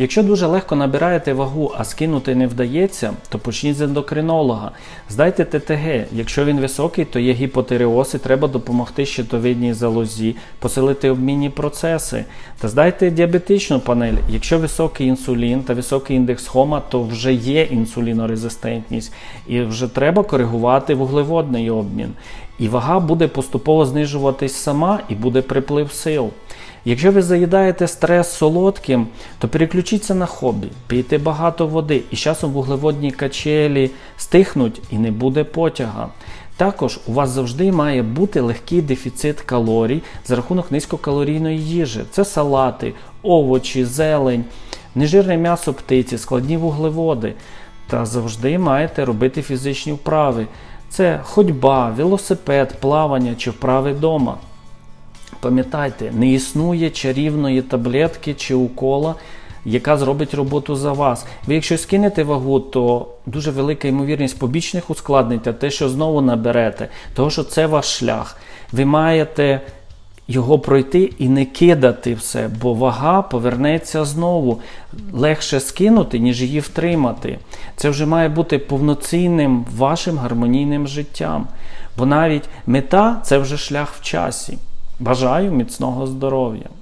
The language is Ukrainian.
Якщо дуже легко набираєте вагу, а скинути не вдається, то почніть з ендокринолога. Здайте ТТГ. Якщо він високий, то є гіпотиреоз і треба допомогти щитовидній залозі, посилити обмінні процеси. Та здайте діабетичну панель. Якщо високий інсулін та високий індекс хома, то вже є інсулінорезистентність і вже треба коригувати вуглеводний обмін. І вага буде поступово знижуватись сама і буде приплив сил. Якщо ви заїдаєте стрес солодким, то переключіться на хобі, пийте багато води, і з часом вуглеводні качелі стихнуть і не буде потяга. Також у вас завжди має бути легкий дефіцит калорій за рахунок низькокалорійної їжі. Це салати, овочі, зелень, нежирне м'ясо птиці, складні вуглеводи. Та завжди маєте робити фізичні вправи. Це ходьба, велосипед, плавання чи вправи вдома. Пам'ятайте, не існує чарівної таблетки чи укола, яка зробить роботу за вас. Ви, якщо скинете вагу, то дуже велика ймовірність побічних ускладнень, та те, що знову наберете, того, що це ваш шлях. Ви маєте його пройти і не кидати все, бо вага повернеться знову. Легше скинути, ніж її втримати. Це вже має бути повноцінним вашим гармонійним життям. Бо навіть мета це вже шлях в часі. Бажаю міцного здоров'я!